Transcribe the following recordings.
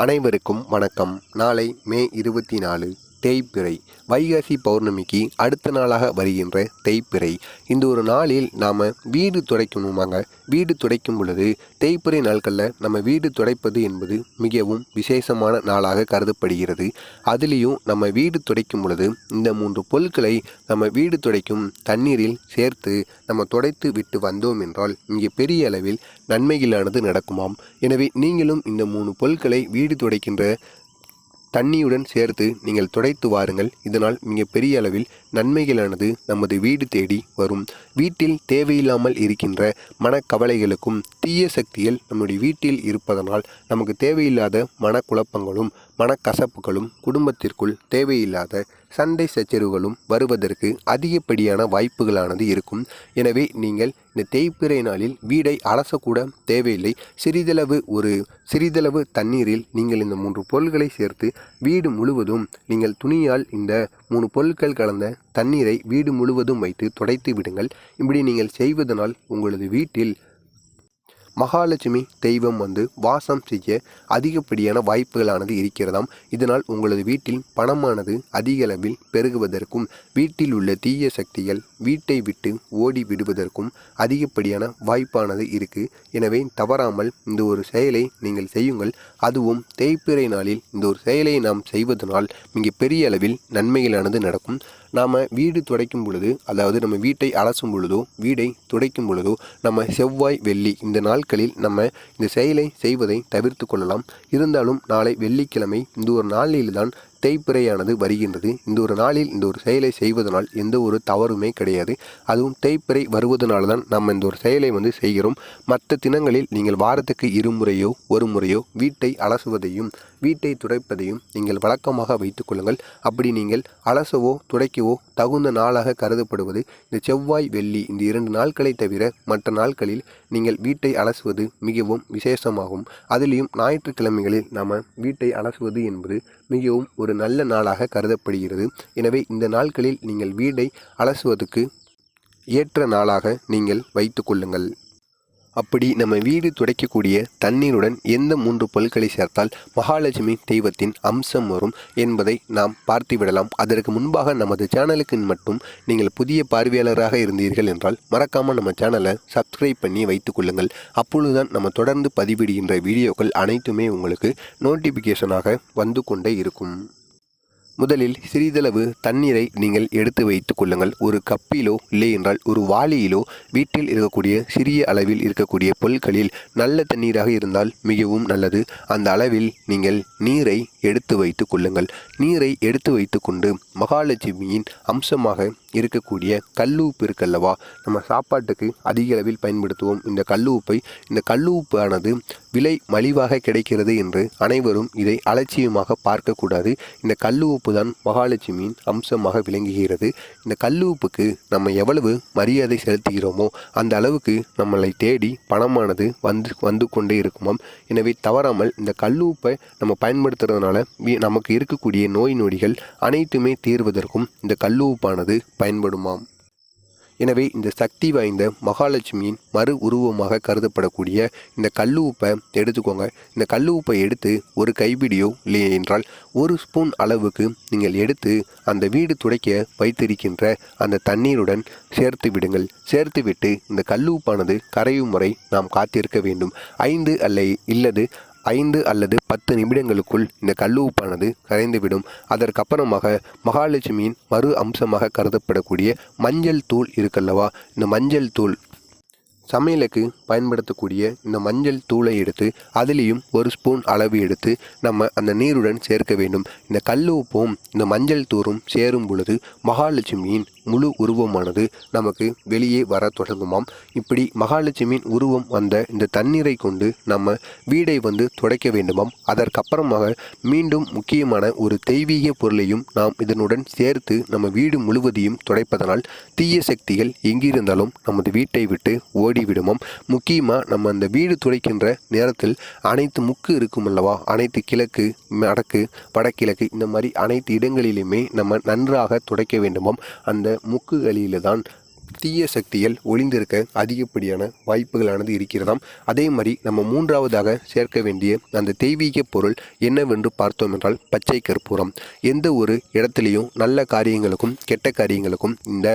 அனைவருக்கும் வணக்கம். நாளை மே இருபத்தி நாலு தேய்பிறை. வைகாசி பௌர்ணமிக்கு அடுத்த நாளாக வருகின்ற தேய்பிறை. இந்த ஒரு நாளில் நாம் வீடு துடைக்கணுமாங்க. வீடு துடைக்கும் பொழுது தேய்பிறை நாட்களில் நம்ம வீடு துடைப்பது என்பது மிகவும் விசேஷமான நாளாக கருதப்படுகிறது. அதுலேயும் நம்ம வீடு துடைக்கும் பொழுது இந்த மூன்று பொருட்களை நம்ம வீடு துடைக்கும் தண்ணீரில் சேர்த்து நம்ம துடைத்து விட்டு வந்தோம் என்றால் இங்கே பெரிய அளவில் நன்மைகளானது நடக்குமாம். எனவே நீங்களும் இந்த மூணு பொருட்களை வீடு துடைக்கின்ற தண்ணியுடன் சேர்த்து நீங்கள் துடைத்து வாருங்கள். இதனால் மிக பெரிய அளவில் நன்மைகளானது நமது வீடு தேடி வரும். வீட்டில் தேவையில்லாமல் இருக்கின்ற மனக்கவலைகளுக்கும் தீய சக்திகள் நம்முடைய வீட்டில் இருப்பதனால் நமக்கு தேவையில்லாத மனக்குழப்பங்களும் மனக்கசப்புகளும் குடும்பத்திற்குள் தேவையில்லாத சண்டை சச்சரவுகளும் வருவதற்கு அதிகப்படியான வாய்ப்புகளானது இருக்கும். எனவே நீங்கள் இந்த தேய்பிறை நாளில் வீடை அலசக்கூட தேவையில்லை. சிறிதளவு ஒரு சிறிதளவு தண்ணீரில் நீங்கள் இந்த மூன்று பொருட்களை சேர்த்து வீடு முழுவதும் நீங்கள் துணியால் இந்த மூணு பொருட்கள் கலந்த தண்ணீரை வீடு முழுவதும் வைத்து துடைத்து விடுங்கள். இப்படி நீங்கள் செய்வதனால் உங்களது வீட்டில் மகாலட்சுமி தெய்வம் வந்து வாசம் செய்ய அதிகப்படியான வாய்ப்புகளானது இருக்கிறதாம். இதனால் உங்களது வீட்டில் பணமானது அதிக அளவில் பெருகுவதற்கும் வீட்டில் உள்ள தீய சக்திகள் வீட்டை விட்டு ஓடி விடுவதற்கும் அதிகப்படியான வாய்ப்பானது இருக்கு. எனவே தவறாமல் இந்த ஒரு செயலை நீங்கள் செய்யுங்கள். அதுவும் தேய்பிறை நாளில் இந்த ஒரு செயலை நாம் செய்வதனால் மிக பெரிய அளவில் நன்மைகளானது நடக்கும். நாம் வீடு துடைக்கும் பொழுது அதாவது நம்ம வீட்டை அலசும் பொழுதோ வீடை துடைக்கும் பொழுதோ நம்ம செவ்வாய் வெள்ளி இந்த நாட்களில் நம்ம இந்த செயலை செய்வதை தவிர்த்து கொள்ளலாம். இருந்தாலும் நாளை வெள்ளிக்கிழமை இந்த ஒரு நாளில்தான் தேய்ப்பிறையானது வருகின்றது. இந்த ஒரு நாளில் இந்த ஒரு செயலை செய்வதனால் எந்த ஒரு தவறுமே கிடையாது. அதுவும் தேய்ப்பிறை வருவதனால தான் நம்ம இந்த ஒரு செயலை வந்து செய்கிறோம். மற்ற தினங்களில் நீங்கள் வாரத்துக்கு இருமுறையோ ஒரு முறையோ வீட்டை அலசுவதையும் வீட்டை துடைப்பதையும் நீங்கள் வழக்கமாக வைத்துக் கொள்ளுங்கள். அப்படி நீங்கள் அலசவோ துடைக்கவோ தகுந்த நாளாக கருதப்படுவது இந்த செவ்வாய் வெள்ளி இந்த இரண்டு நாட்களை தவிர மற்ற நாட்களில் நீங்கள் வீட்டை அலசுவது மிகவும் விசேஷமாகும். அதிலையும் ஞாயிற்றுக்கிழமைகளில் நாம் வீட்டை அலசுவது என்பது மிகவும் ஒரு நல்ல நாளாக கருதப்படுகிறது. எனவே இந்த நாட்களில் நீங்கள் வீடை அலசுவதற்கு ஏற்ற நாளாக நீங்கள் வைத்து கொள்ளுங்கள். அப்படி நம்ம வீடு துடைக்கக்கூடிய தண்ணீருடன் எந்த மூன்று பொருட்களை சேர்த்தால் மகாலட்சுமி தெய்வத்தின் அம்சம் வரும் என்பதை நாம் பார்த்துவிடலாம் அதற்கு முன்பாக நமது சேனலுக்கு மட்டும் நீங்கள் புதிய பார்வையாளராக இருந்தீர்கள் என்றால் மறக்காமல் நம்ம சேனலை சப்ஸ்கிரைப் பண்ணி வைத்துக் கொள்ளுங்கள். அப்பொழுதுதான் நம்ம தொடர்ந்து பதிவிடுகின்ற வீடியோக்கள் அனைத்துமே உங்களுக்கு நோட்டிஃபிகேஷனாக வந்து கொண்டே இருக்கும். முதலில் சிறிதளவு தண்ணீரை நீங்கள் எடுத்து வைத்துக் கொள்ளுங்கள். ஒரு கப்பிலோ இல்லையென்றால் ஒரு வாளியிலோ வீட்டில் இருக்கக்கூடிய சிறிய அளவில் இருக்கக்கூடிய பொருட்களில் நல்ல தண்ணீராக இருந்தால் மிகவும் நல்லது. அந்த அளவில் நீங்கள் நீரை எடுத்து வைத்துக் கொள்ளுங்கள். நீரை எடுத்து வைத்துக்கொண்டு மகாலட்சுமியின் அம்சமாக இருக்கக்கூடிய கல்லூப்பு இருக்கல்லவா? நம்ம சாப்பாட்டுக்கு அதிக அளவில் பயன்படுத்துவோம். இந்த கல்லூப்பை இந்த கல்லூப்பு ஆனது விலை மலிவாக கிடைக்கிறது என்று அனைவரும் இதை அலட்சியமாக பார்க்கக்கூடாது. இந்த கல்லுப்பு தான் மகாலட்சுமியின் அம்சமாக விளங்குகிறது. இந்த கல்லுப்புக்கு நம்ம எவ்வளவு மரியாதை செலுத்துகிறோமோ அந்த அளவுக்கு நம்மளை தேடி பணமானது வந்து வந்து கொண்டே இருக்குமாம். எனவே தவறாமல் இந்த கல்லுப்பை நம்ம பயன்படுத்துறதுனால நமக்கு இருக்கக்கூடிய நோய் நொடிகள் அனைத்துமே தீர்வதற்கும் இந்த கல்லுப்பானது பயன்படுமாம். எனவே இந்த சக்தி வாய்ந்த மகாலட்சுமியின் மறு உருவமாக கருதப்படக்கூடிய இந்த கல்லு உப்பை எடுத்துக்கோங்க. இந்த கல்லு உப்பை எடுத்து ஒரு கைப்பிடியோ இல்லை என்றால் ஒரு ஸ்பூன் அளவுக்கு நீங்கள் எடுத்து அந்த வீடு துடைக்க வைத்திருக்கின்ற அந்த தண்ணீருடன் சேர்த்து விடுங்கள். சேர்த்து விட்டு இந்த கல்லு உப்பானது கரையும் வரை நாம் காத்திருக்க வேண்டும். ஐந்து அல்ல இல்லது ஐந்து அல்லது பத்து நிமிடங்களுக்குள் இந்த கல்லுப்பானது கரைந்துவிடும். அதற்கப்புறமாக மகாலட்சுமியின் மறு அம்சமாக கருதப்படக்கூடிய மஞ்சள் தூள் இருக்கல்லவா? இந்த மஞ்சள் தூள் சமையலுக்கு பயன்படுத்தக்கூடிய இந்த மஞ்சள் தூளை எடுத்து அதுலேயும் ஒரு ஸ்பூன் அளவு எடுத்து நம்ம அந்த நீருடன் சேர்க்க வேண்டும். இந்த கல் உப்பும் இந்த மஞ்சள் தூரும் சேரும் பொழுது மகாலட்சுமியின் முழு உருவமானது நமக்கு வெளியே வர தொடங்குமாம். இப்படி மகாலட்சுமியின் உருவம் வந்த இந்த தண்ணீரை கொண்டு நம்ம வீடை வந்து துடைக்க வேண்டுமாம். அதற்கப்புறமாக மீண்டும் முக்கியமான ஒரு தெய்வீக பொருளையும் நாம் இதனுடன் சேர்த்து நம்ம வீடு முழுவதையும் துடைப்பதனால் தீய சக்திகள் எங்கிருந்தாலும் நமது வீட்டை விட்டு ஓடிவிடுமாம். முக்கியமாக நம்ம அந்த வீடு துடைக்கின்ற நேரத்தில் அனைத்து முக்கு இருக்கும் அல்லவா? அனைத்து கிழக்கு வடக்கு வடகிழக்கு இந்த மாதிரி அனைத்து இடங்களிலுமே நம்ம நன்றாக துடைக்க வேண்டுமாம். அந்த முக்குகளில் தான் தீய சக்திகள் ஒளிந்திருக்க அதிகப்படியான வாய்ப்புகளானது இருக்கிறதாம். அதே மாதிரி நம்ம மூன்றாவதாக சேர்க்க வேண்டிய அந்த தெய்வீக பொருள் என்னவென்று பார்த்தோம் என்றால் பச்சை கற்பூரம். எந்த ஒரு இடத்துலையும் நல்ல காரியங்களுக்கும் கெட்ட காரியங்களுக்கும் இந்த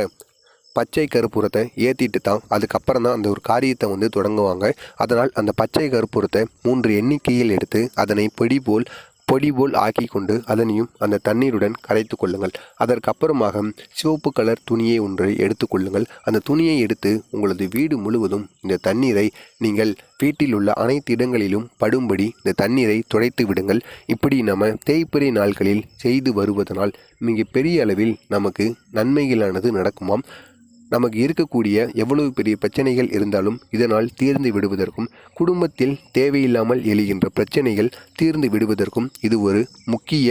பச்சை கற்பூரத்தை ஏற்றிட்டு தான் அதுக்கப்புறம் தான் அந்த ஒரு காரியத்தை வந்து தொடங்குவாங்க. அதனால் அந்த பச்சை கற்பூரத்தை மூன்று எண்ணிக்கையில் எடுத்து அதனை பொடி போல் பொடி போல் ஆக்கி கொண்டு அதனையும் அந்த தண்ணீருடன் கரைத்து கொள்ளுங்கள். அதற்கப்புறமாக சிவப்பு கலர் துணியை ஒன்றை எடுத்துக்கொள்ளுங்கள் அந்த துணியை எடுத்து உங்களது வீடு முழுவதும் இந்த தண்ணீரை நீங்கள் வீட்டில் உள்ள அனைத்து இடங்களிலும் படும்படி இந்த தண்ணீரை துடைத்து விடுங்கள். இப்படி நம்ம தேய்பிறை நாட்களில் செய்து வருவதனால் மிக பெரிய அளவில் நமக்கு நன்மைகளானது நடக்குமாம். நமக்கு இருக்கக்கூடிய எவ்வளவு பெரிய பிரச்சனைகள் இருந்தாலும் இதனால் தீர்ந்து விடுவதற்கும் குடும்பத்தில் தேவையில்லாமல் எழுகின்ற பிரச்சனைகள் தீர்ந்து விடுவதற்கும் இது ஒரு முக்கிய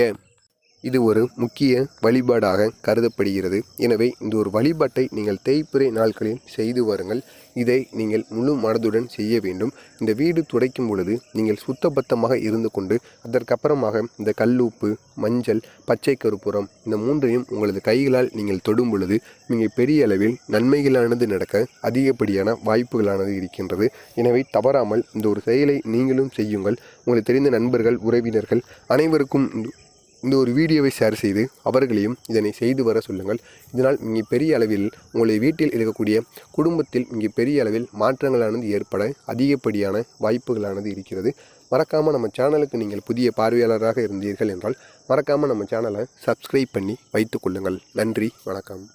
இது ஒரு முக்கிய வழிபாடாக கருதப்படுகிறது. எனவே இந்த ஒரு வழிபாட்டை நீங்கள் தேய்பிறை நாட்களில் செய்து வாருங்கள். இதை நீங்கள் முழு மனதுடன் செய்ய வேண்டும். இந்த வீடு துடைக்கும் பொழுது நீங்கள் சுத்தபத்தமாக இருந்து கொண்டு அதற்கப்புறமாக இந்த கல்லுப்பு மஞ்சள் பச்சை கருப்புறம் இந்த மூன்றையும் உங்களது கைகளால் நீங்கள் தொடும் பொழுது மிக பெரிய அளவில் நன்மைகளானது நடக்க அதிகப்படியான வாய்ப்புகளானது இருக்கின்றது. எனவே தவறாமல் இந்த ஒரு செயலை நீங்களும் செய்யுங்கள். உங்களுக்கு தெரிந்த நண்பர்கள் உறவினர்கள் அனைவருக்கும் இந்த- ஒரு வீடியோவை ஷேர் செய்து அவர்களையும் இதனை செய்து வர சொல்லுங்கள். இதனால் மிக பெரிய அளவில் உங்களுடைய வீட்டில் இருக்கக்கூடிய குடும்பத்தில் மிக பெரிய அளவில் மாற்றங்களானது ஏற்பட அதிகப்படியான வாய்ப்புகளானது இருக்கிறது. மறக்காமல் நம்ம சேனலுக்கு நீங்கள் புதிய பார்வையாளராக இருந்தீர்கள் என்றால் மறக்காமல் நம்ம சேனலை சப்ஸ்கிரைப் பண்ணி வைத்துக் கொள்ளுங்கள். நன்றி வணக்கம்.